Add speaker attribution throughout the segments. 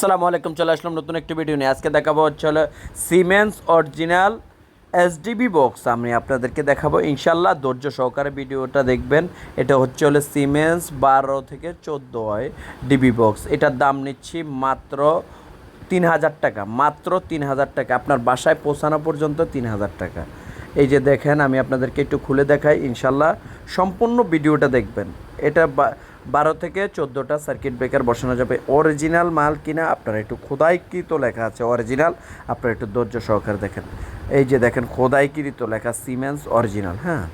Speaker 1: আসসালামু আলাইকুম, চলে আসলাম নতুন একটি ভিডিও নিয়ে। আজকে দেখাবো হচ্ছে হলো সিমেন্স অরিজিনাল এসডিবি বক্স আমি আপনাদেরকে দেখাবো, ইনশাল্লাহ ধৈর্য সহকারে ভিডিওটা দেখবেন। এটা হচ্ছে হলো সিমেন্স বারো থেকে চোদ্দ হয় ডিবি বক্স এটার দাম নিচ্ছি মাত্র তিন হাজার টাকা, মাত্র তিন হাজার টাকা। আপনার বাসায় পৌঁছানো পর্যন্ত তিন হাজার টাকা। এই যে দেখেন, আমি আপনাদেরকে একটু খুলে দেখাই, ইনশাল্লাহ সম্পূর্ণ ভিডিওটা দেখবেন। এটা বারো থেকে চোদ্দোটা সার্কিট ব্রেকার বসানো যাবে। অরিজিনাল মাল কিনা আপনারা একটু খোদাইকৃত লেখা আছে। অরিজিনাল আপনারা একটু ধৈর্য সহকারে দেখেন। এই যে দেখেন, খোদাইকৃত লেখা সিমেন্স অরিজিনাল হ্যাঁ?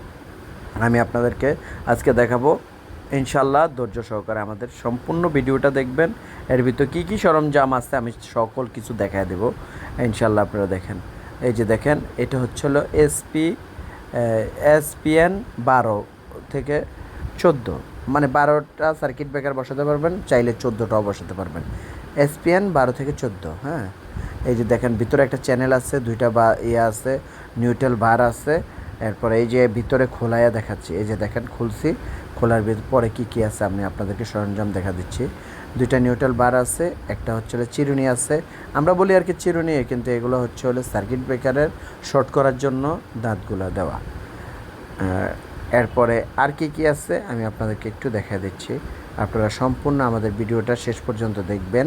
Speaker 1: আমি আপনাদেরকে আজকে দেখাবো ইনশাল্লাহ ধৈর্য সহকারে আমাদের সম্পূর্ণ ভিডিওটা দেখবেন। এর ভিতর কী কী সরঞ্জাম আছে আমি সকল কিছু দেখায় দেবো। ইনশাল্লাহ আপনারা দেখেন। এই যে দেখেন, এটা হচ্ছে হলো এসপি এসপিএন বারো থেকে চোদ্দ। মানে বারোটা সার্কিট ব্রেকার বসাতে পারবেন, চাইলে চোদ্দোটাও বসাতে পারবেন। এসপিএন বারো থেকে চোদ্দ হ্যাঁ? এই যে দেখেন, ভিতরে একটা চ্যানেল আছে, দুইটা বা ইয়ে আছে নিউট্রাল বার আছে। এরপরে এই যে ভিতরে খোলাইয়া দেখাচ্ছি, এই যে দেখেন, খুলছি। খোলার পরে কী কী আছে আমি আপনাদেরকে সরঞ্জাম দেখা দিচ্ছি। দুইটা নিউট্রাল বার আছে, একটা হচ্ছে চিরুনি আছে। আমরা বলি আর কি চিরুনি, কিন্তু এগুলো হচ্ছে হলো সার্কিট ব্রেকারের শর্ট করার জন্য দাঁতগুলো দেওয়া। এরপরে আর কি কি আছে আমি আপনাদেরকে একটু দেখা দিচ্ছি। আপনারা সম্পূর্ণ আমাদের ভিডিওটা শেষ পর্যন্ত দেখবেন।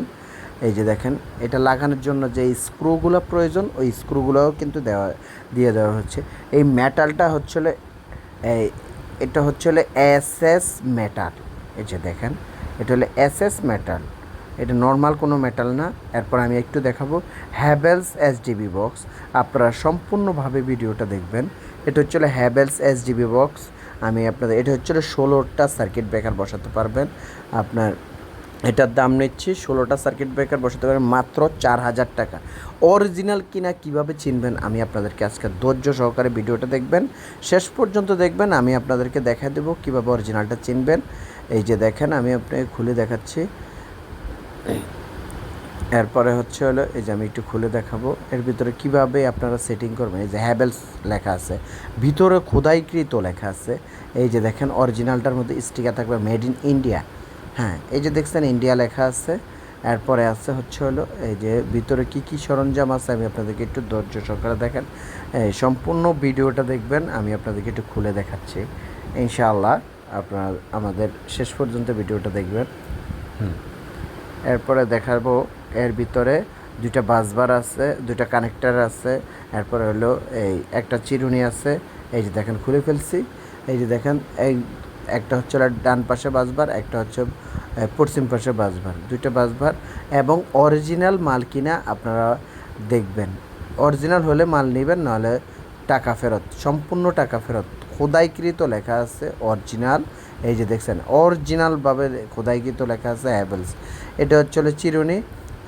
Speaker 1: এই যে দেখেন, এটা লাগানোর জন্য যে স্ক্রুগুলো প্রয়োজন, ওই স্ক্রুগুলোও কিন্তু দেওয়া, দিয়ে দেওয়া হচ্ছে। এই মেটালটা হচ্ছিল এই, এটা হচ্ছিল এস এস মেটাল এই যে দেখেন, এটা হলো এস এস মেটাল এটা নর্মাল কোনো মেটাল না। এরপর আমি একটু দেখাবো হ্যাভেলস এসডিবি বক্স আপনারা সম্পূর্ণভাবে ভিডিওটা দেখবেন। এটা হচ্ছে হ্যাভেলস এসডিবি বক্স আমি আপনাদের এটা হচ্ছে ষোলোটা সার্কিট ব্রেকার বসাতে পারবেন। আপনার এটার দাম নিচ্ছি ষোলোটা সার্কিট ব্রেকার বসাতে পারবেন, মাত্র চার হাজার টাকা। অরিজিনাল কিনা কীভাবে চিনবেন, আমি আপনাদেরকে আজকে ধৈর্য সহকারে ভিডিওটা দেখবেন। শেষ পর্যন্ত দেখবেন, আমি আপনাদেরকে দেখা দেবো কীভাবে অরিজিনালটা চিনবেন। এই যে দেখেন, আমি আপনাকে খুলে দেখাচ্ছি। এরপরে হচ্ছে হলো, এই যে আমি একটু খুলে দেখাবো, এর ভিতরে কীভাবে আপনারা সেটিং করবেন, এই যে হ্যাভেলস লেখা আছে, ভিতরে খোদাইকৃত লেখা আছে, এই যে দেখেন অরিজিনালটার মধ্যে স্টিকার থাকবে মেড ইন ইন্ডিয়া হ্যাঁ এই যে দেখছেন ইন্ডিয়া লেখা আছে, এরপরে আছে হচ্ছে হলো, এই যে ভিতরে কি কি সরঞ্জাম আছে, আমি আপনাদেরকে একটু ধৈর্য সহকারে দেখেন, এই সম্পূর্ণ ভিডিওটা দেখবেন, আমি আপনাদেরকে একটু খুলে দেখাচ্ছি, ইনশাআল্লাহ আপনারা আমাদের শেষ পর্যন্ত ভিডিওটা দেখবেন। এরপরে দেখাবো এর ভিতরে দুইটা বাসবার আছে, দুইটা কানেক্টার আছে, এরপরে হলো এই একটা চিরুনি আছে, এই যে দেখেন খুলে ফেলছি, এই যে দেখেন এই একটা হচ্ছে ডান পাশে বাসবার একটা হচ্ছে পশ্চিম পাশে বাসবার দুইটা বাসবার এবং অরিজিনাল মাল কিনা আপনারা দেখবেন। অরিজিনাল হলে মাল নেবেন, নাহলে টাকা ফেরত, সম্পূর্ণ টাকা ফেরত। খোদাইকৃত লেখা আছে অরিজিনাল, এই যে দেখছেন অরিজিনালভাবে খোদাইকৃত লেখা আছে হ্যাভেলস। এটা হচ্ছে চিরুনি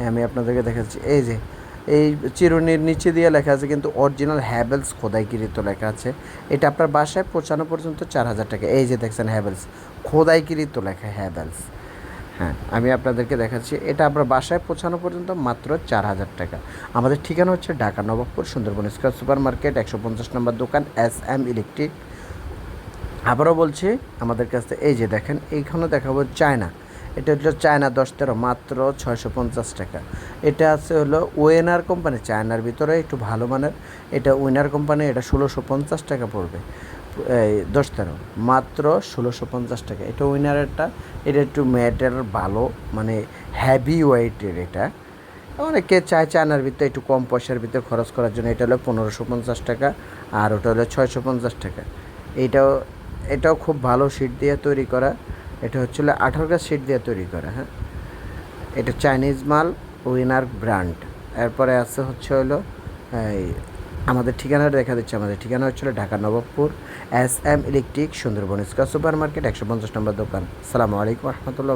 Speaker 1: আমি আপনাদেরকে দেখাচ্ছি। এই যে, এই চিরুনির নিচে দিয়ে লেখা আছে কিন্তু অরিজিনাল হ্যাভেলস খোদাইকৃত লেখা আছে। এটা আপনার বাসায় পৌঁছানো পর্যন্ত চার হাজার টাকা। এই যে দেখছেন হ্যাভেলস, খোদাইকৃত লেখা হ্যাভেলস। হ্যাঁ আমি আপনাদেরকে দেখাচ্ছি। এটা আপনার বাসায় পৌঁছানো পর্যন্ত মাত্র চার হাজার টাকা। আমাদের ঠিকানা হচ্ছে Dhaka Nawabpur, Sundarban square super market একশো পঞ্চাশ নম্বর দোকান, এস এম ইলেকট্রিক। আবারও বলছি, আমাদের কাছে এই যে দেখেন এইখানে দেখাবো চায়না। এটা হলো চায়না দশ তেরো, মাত্র ছয়শো পঞ্চাশ টাকা। এটা আছে হলো ওয়েনার কোম্পানি, চায়নার ভিতরে একটু ভালো মানের। এটা উইনার কোম্পানি, এটা ষোলোশো পঞ্চাশ টাকা পড়বে। দশ তেরো, মাত্র ষোলোশো পঞ্চাশ টাকা। এটা উইনারেরটা এটা একটু ম্যাটের ভালো মানে হ্যাভি ওয়েটের এটা। অনেকে চায় চায়নার ভিতরে একটু কম পয়সার ভিতরে খরচ করার জন্য, এটা হলো পনেরোশো পঞ্চাশ টাকা, আর ওটা হলো ছয়শো পঞ্চাশ টাকা। এইটাও এটাও খুব ভালো শিট দিয়ে তৈরি করা। এটা হচ্ছিল আঠারো গাছ শিট দিয়ে তৈরি করা হ্যাঁ। এটা চাইনিজ মাল উইনার ব্র্যান্ড এরপরে আছে হচ্ছে হলো আমাদের ঠিকানাটা দেখা দিচ্ছে। আমাদের ঠিকানা হচ্ছিল Dhaka Nawabpur, S M electric, Sundarban square super market একশো পঞ্চাশ নম্বর দোকান। সালামু আলাইকুম রহমতুল্লাহ